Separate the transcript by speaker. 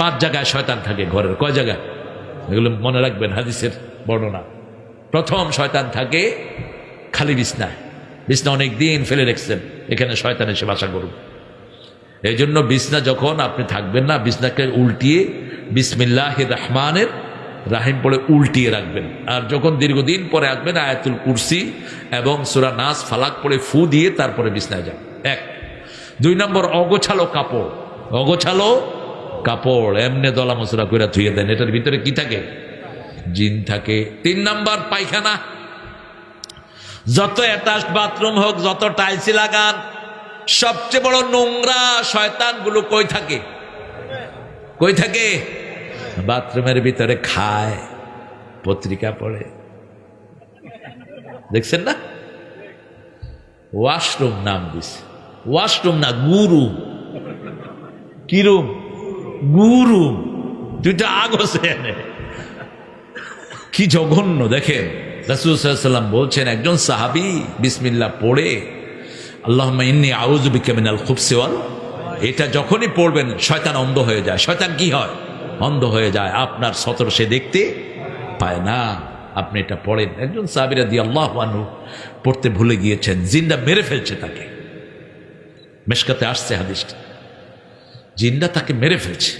Speaker 1: পাঁচ জায়গায় শয়তান থাকে ঘরের। কয় জায়গায়? এগুলো মনে রাখবেন, হাদিসের বর্ণনা। প্রথম শয়তান থাকে খালি বিছনায়। বিছনা অনেক দিন ফেলে রেখেছেন, এখানে শয়তান এসে বাসা করুন এই জন্য বিছনা যখন আপনি থাকবেন না, বিছনাকে উল্টিয়ে বিসমিল্লাহ রহমানের রাহিম পড়ে উল্টিয়ে রাখবেন। আর যখন দীর্ঘদিন পরে আসবেন, আয়াতুল কুরসি এবং সুরা নাস ফালাক পড়ে ফু দিয়ে তারপরে বিছনায় যান। এক। দুই নম্বর, অগোছালো কাপড়। অগোছালো কাপড় এমনে দলা মসুরা করে ধুয়ে দেন, এটার ভিতরে কি থাকে? জিন থাকে। তিন নাম্বার পায়খানা। যত অ্যাটাচ বাথরুম হোক, যত টাইলসি লাগান, সবচেয়ে বড় নোংরা শয়তানগুলো কই থাকে? কই থাকে? বাথরুমের ভিতরে খায়, পত্রিকা পড়ে। দেখছেন না? ওয়াশরুম নাম দিছে। ওয়াশরুম না গুরু কি রুম? গুরু। দুইটা আগ হচ্ছে এনে। কি জঘন্য, দেখেন। রাসুসাল্লাম বলছেন, একজন সাহাবি বিসমিল্লা পড়ে আল্লাহ ইন্নি আউজুবিকা মিনাল খুবসিওয়াল এটা যখনই পড়বেন, শয়তান অন্ধ হয়ে যায়। শয়তান কি হয়? অন্ধ হয়ে যায়। আপনার সতর সে দেখতে পায় না। আপনি এটা পড়েন। একজন সাহাবিরা দিয়ে আল্লাহ আনহু পড়তে ভুলে গিয়েছেন। জিন্দা মেরে ফেলছে তাকে। মেশকাতে আসছে হাদিসটা। জিন্দা তাকে মেরে ফেলছে।